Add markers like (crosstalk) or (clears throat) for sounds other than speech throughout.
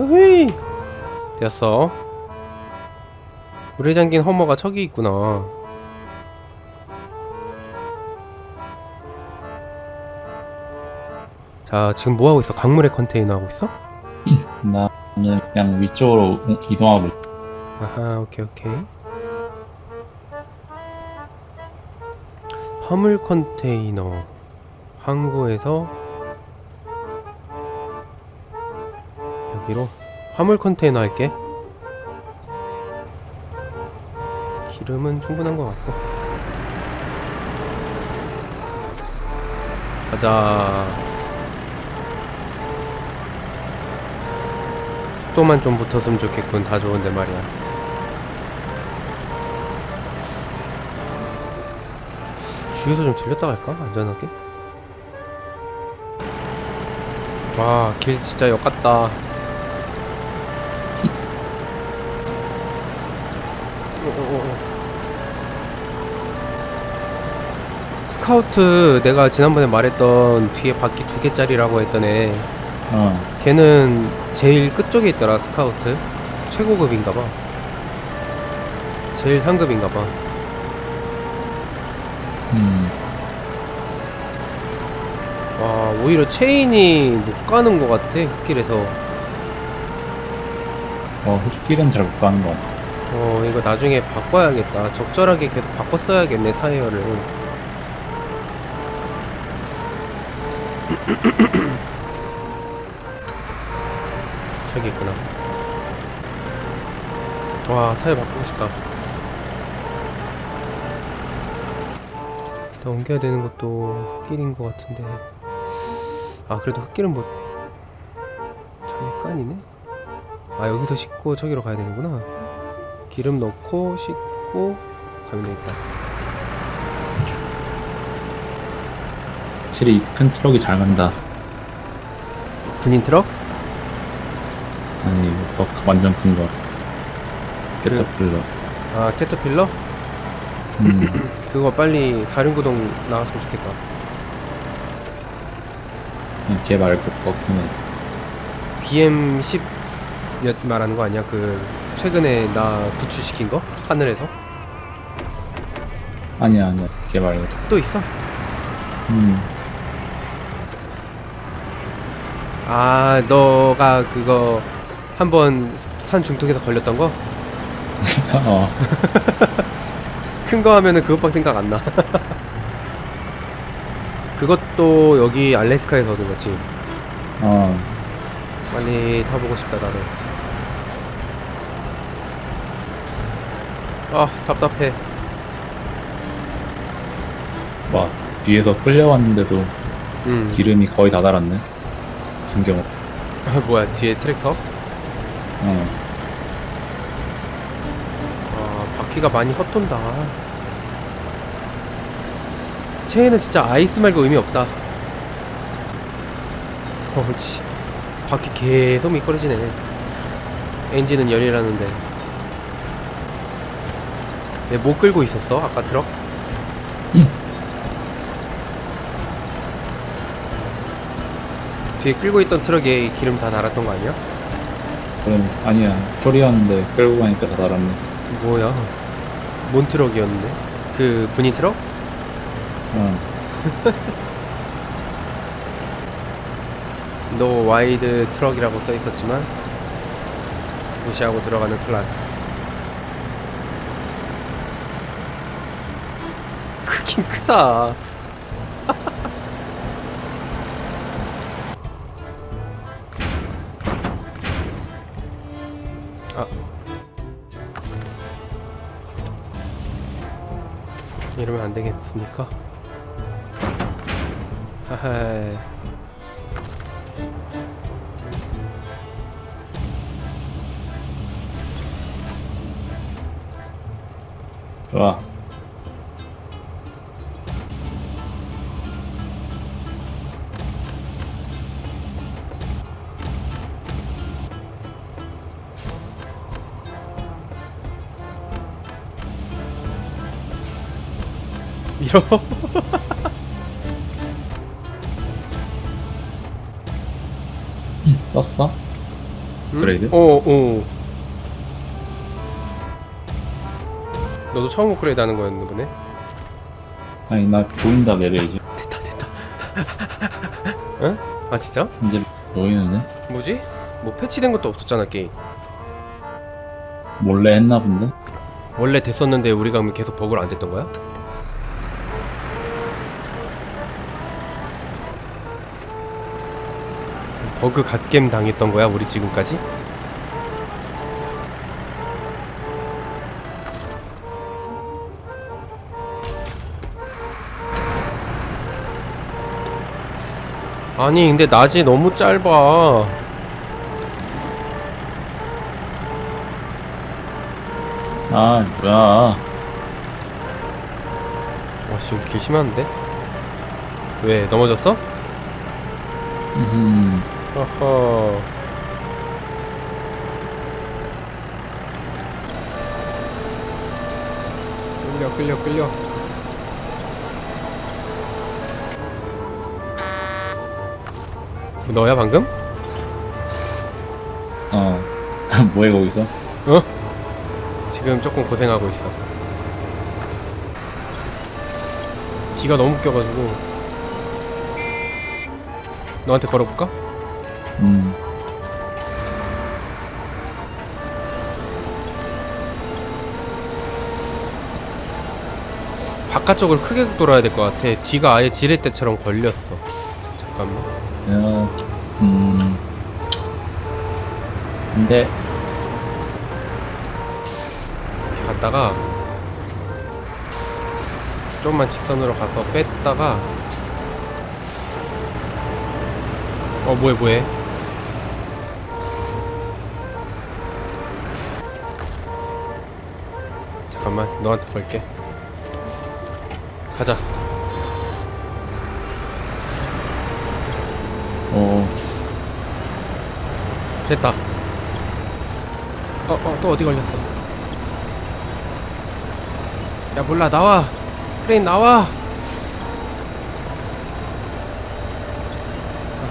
으이. 되었어. 물에 잠긴 허머가 저기 있구나. 자 지금 뭐하고 있어? 강물의 컨테이너 하고 있어? (laughs) 나는 그냥 위쪽으로 이동하고 있- 아하 오케이 오케이. 화물 컨테이너. 항구에서 여기로 화물 컨테이너 할게. 기름은 충분한 것 같고. 가자. 속도만 좀 붙었으면 좋겠군. 다 좋은데 말이야. 주유소 좀 들렸다 갈까? 안전하게? 와 길 진짜 역같다 스카우트 내가 지난번에 말했던 뒤에 바퀴 두 개짜리라고 했던 애. 어. 걔는 제일 끝쪽에 있더라 스카우트. 최고급인가봐. 제일 상급인가봐. 음. 와 오히려 체인이 못 가는 것 같아 흙길에서. 어 흙길은 잘 못 가는 거 같아 어 이거 나중에 바꿔야겠다. 적절하게 계속 바꿔 써야겠네 타이어를. (clears throat) 저기 있구나. 와 타이어 바꾸고 싶다. 더 옮겨야 되는 것도 흙길인 것 같은데. 아 그래도 흙길은 뭐 잠깐이네? 아 여기서 씻고 저기로 가야 되는구나 기름 넣고 씻고 가면 되겠다. 확실히 이큰 트럭이 잘 간다. 군인 트럭? 아니 더 완전 큰 거. 캐터필러. 아 캐터필러? 음. (clears throat) 그거 빨리 사륜구동 나왔으면 좋겠다. 걔 말고 거기는 BM10 몇 말하는 거 아니야? 그 최근에 나 구출시킨 거? 하늘에서? 아니야 아니야 걔 말고 또 있어? 음 아 너가 그거 한번 산 중턱에서 걸렸던 거? (laughs) 어, (laughs) 큰 거 하면은 그것밖에 생각 안 나. (laughs) 그것도 여기 알래스카에서 얻은 거지. 어, 빨리 타보고 싶다 나도. 아 답답해. 와 뒤에서 끌려왔는데도 음. 기름이 거의 다 달았네 등경 아, 뭐야 뒤에 트랙터? 어 아 바퀴가 많이 헛돈다. 체인은 진짜 아이스 말고 의미 없다. 어씨 바퀴 계속 미끄러지네. 엔진은 열이라는데. 내 못 끌고 있었어 아까 트럭? 뒤에 끌고 있던 트럭에 기름 다 달았던 거 아니야? 그럼 아니야 풀이었는데 끌고 가니까 다 달았네 뭐야? 뭔 트럭이었는데? 그 군인 트럭? 어 (laughs) 노 와이드 트럭이라고 써 있었지만 무시하고 들어가는 클래스. 크긴 크다. (laughs) 아. 이러면 안 되겠습니까? 하하. 좋아 밀어. (laughs) 떴어? 업그레이드? 어, 어. 너도 처음 업그레이드 하는 거였나 보네? 아니 나 보인다 내려야지 됐다, 됐다. (laughs) 응? 아, 진짜? 이제 보이는데? 뭐지? 뭐 패치된 것도 없었잖아, 게임. 몰래 했나 본데? 원래 됐었는데 우리가 그럼 계속 버그를 안 됐던 거야? 버그 갓겜 당했던 거야, 우리 지금까지? 아니, 근데 낮이 너무 짧아. 아 뭐야 와, 씨, 여기 길 심한데? 왜, 넘어졌어? 음 어허. 끌려, 끌려, 끌려. 너야 방금? 어 (laughs) 뭐해 거기서? 지금 조금 고생하고 있어. 뒤가 너무 껴가지고. 너한테 걸어볼까? 음 바깥쪽으로 크게 돌아야 될 것 같아. 뒤가 아예 지렛대처럼 걸렸어. 잠깐만. 야, 음 근데 이렇게 갔다가 좀만 직선으로 가서 뺐다가 어 뭐해 뭐해? 잠깐만 너한테 걸게. 가자. 어. 됐다. 어 어 또 어디 걸렸어? 야 몰라 나와. 트레인 나와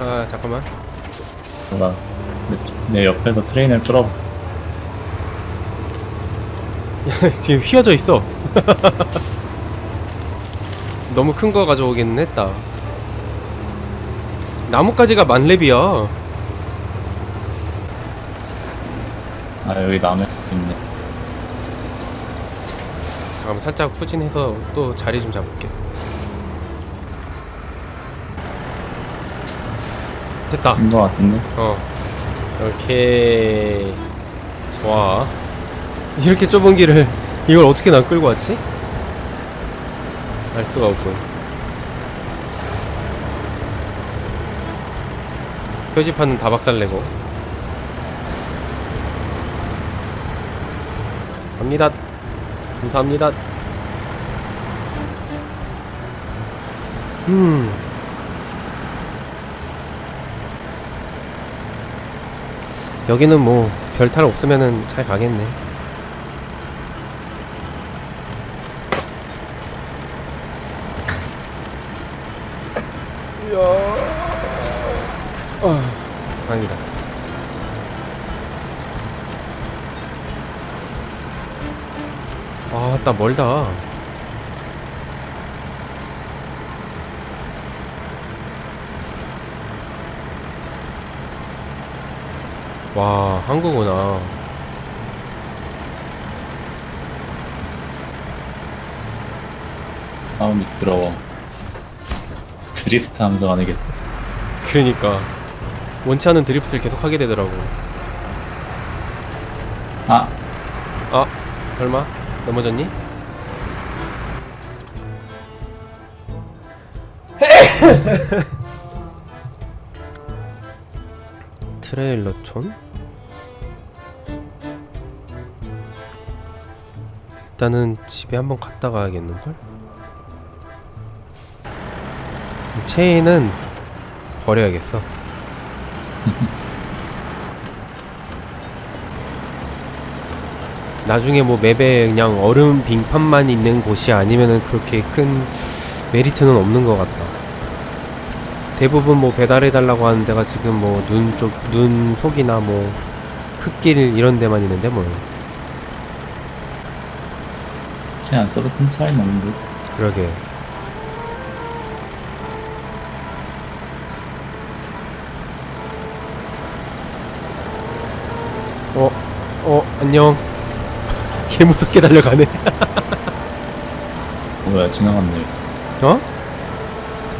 아하 잠깐만. 뭐라 내, 내 옆에서 트레인을 끌어. (laughs) 지금 휘어져 있어. (laughs) 너무 큰 거 가져오기는 했다 나뭇가지가 만렙이야. 아 여기 남해 있네. 잠깐만 살짝 후진해서 또 자리 좀 잡을게 됐다. 인거 같은데? 어. 이렇게 좋아. 이렇게 좁은 길을 이걸 어떻게 난 끌고 왔지? 알 수가 없군. 표지판은 다 박살내고. 갑니다. 감사합니다. 음 여기는 뭐 별 탈 없으면은 잘 가겠네. 이야. 아, 아니다. 아, 나 멀다. 와, 한국구나. 아우 미끄러워 드리프트 하면서 가는 게 그러니까 원치 않은 드리프트를 계속 하게 되더라고. 아! 아, 설마 넘어졌니? (laughs) 트레일러촌? 일단은 집에 한번 갔다 가야겠는걸? 체인은 버려야겠어. (laughs) 나중에 뭐 맵에 그냥 얼음 빙판만 있는 곳이 아니면은 그렇게 큰 메리트는 없는 것 같다. 대부분 뭐 배달해 달라고 하는 데가 지금 뭐 눈 쪽 눈 속이나 뭐 흙길 이런 데만 있는데 뭐 그냥 안 써도 큰 차이는 없는데 그러게. 어, 어, 안녕. (laughs) 개 무섭게 달려가네. (laughs) 뭐야 지나갔네. 어?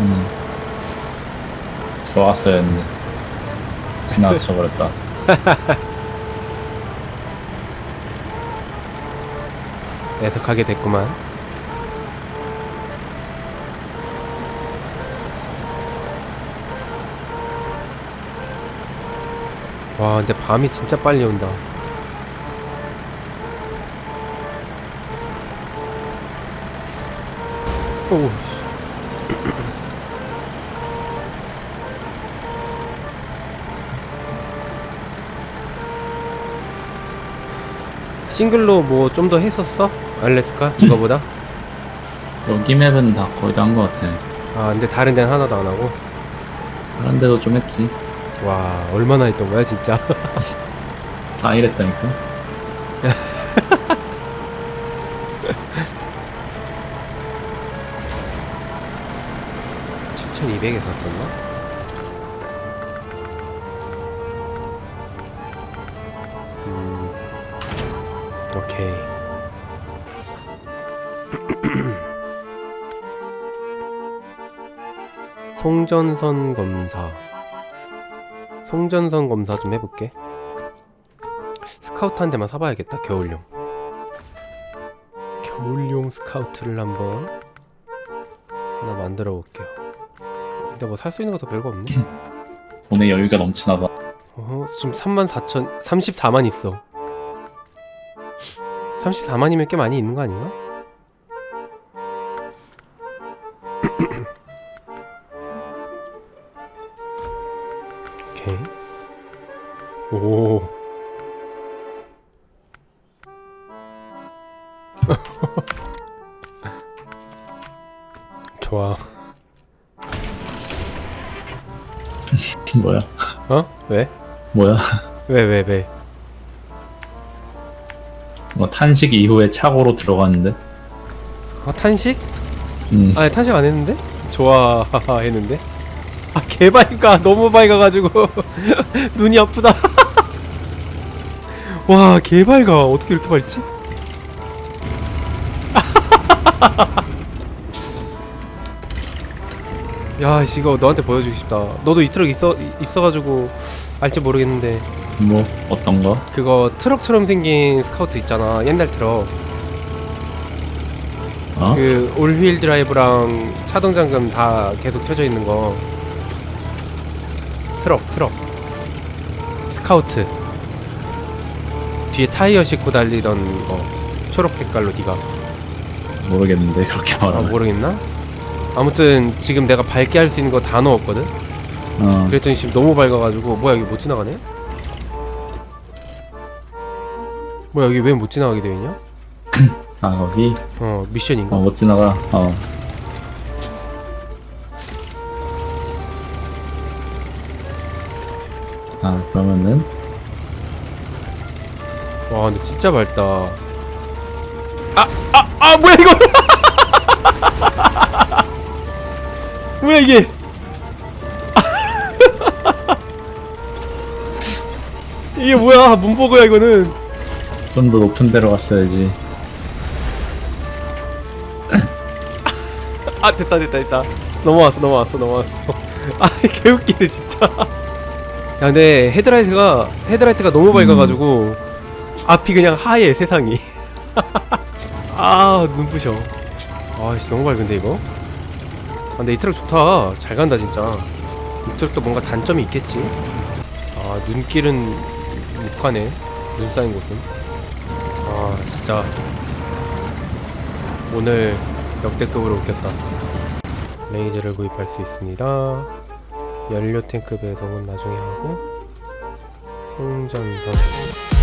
음. 좋았어야 했는데 지나쳐 버렸다 (laughs) 애석하게 됐구만. 와 근데 밤이 진짜 빨리 온다. 오 싱글로 뭐 좀 더 했었어? 알래스카? 이거보다? 여기 맵은 다 거의 다 한 것 같아 아 근데 다른 데는 하나도 안 하고 다른 데도 좀 했지 와 얼마나 했던 거야 진짜 (laughs) 다 이랬다니까 (laughs) 7200에 샀었나? 송전선 검사. 송전선 검사 좀 해볼게. 스카우트 한 대만 사봐야겠다 겨울용. 겨울용 스카우트를 한번 하나 만들어 볼게요. 근데 뭐 살 수 있는 것도 별거 없네. (clears throat) 돈에 여유가 넘치나 봐. 어, 지금 34,000 34만 있어. 34만이면 꽤 많이 있는 거 아닌가? 왜? 뭐야 왜 왜 왜? 뭐 탄식 이후에 착오로 들어갔는데 아 탄식? 음. 아니 탄식 안 했는데? 좋아 했는데? 아 개발가 너무 밝아가지고 (laughs) 눈이 아프다 (laughs) 와 개발가 어떻게 이렇게 밝지? (laughs) 야 씨, 이거 너한테 보여주고 싶다. 너도 이 트럭 있어, 있어가지고 알지 모르겠는데. 뭐 어떤 거? 그거 트럭처럼 생긴 스카우트 있잖아 옛날 트럭. 어? 그 올휠 드라이브랑 차동 잠금 다 계속 켜져 있는 거. 트럭 트럭. 스카우트. 뒤에 타이어 싣고 달리던 거. 초록 색깔로 네가. 모르겠는데 그렇게 아 말하면. 모르겠나? 아무튼 지금 내가 밝게 할 수 있는 거 다 넣었거든 어. 그랬더니 지금 너무 밝아가지고 뭐야 여기 못 지나가네? 뭐야 여기 왜 못 지나가게 되어 있냐? (laughs) 아 거기 어 미션인가? 어, 못 지나가 어 아, 그러면은 와 근데 진짜 밝다 아! 아! 아 뭐야 이거 (laughs) 뭐야 이게? (laughs) 이게 뭐야? 문보고야 이거는. 좀 더 높은 데로 갔어야지. (laughs) 아 됐다 됐다 됐다. 넘어왔어 넘어왔어 넘어왔어. (laughs) 아 개웃기네 진짜. 야 근데 헤드라이트가 헤드라이트가 너무 밝아가지고 앞이 그냥 하얘 세상이. 아 눈부셔. 아 씨 너무 밝은데 이거? 아 근데 이 트럭 좋다. 잘 간다 진짜. 이 트럭도 뭔가 단점이 있겠지? 아 눈길은 못 가네. 눈 쌓인 곳은. 아 진짜. 오늘 역대급으로 웃겼다. 레이저를 구입할 수 있습니다. 연료 탱크 배송은 나중에 하고 송전선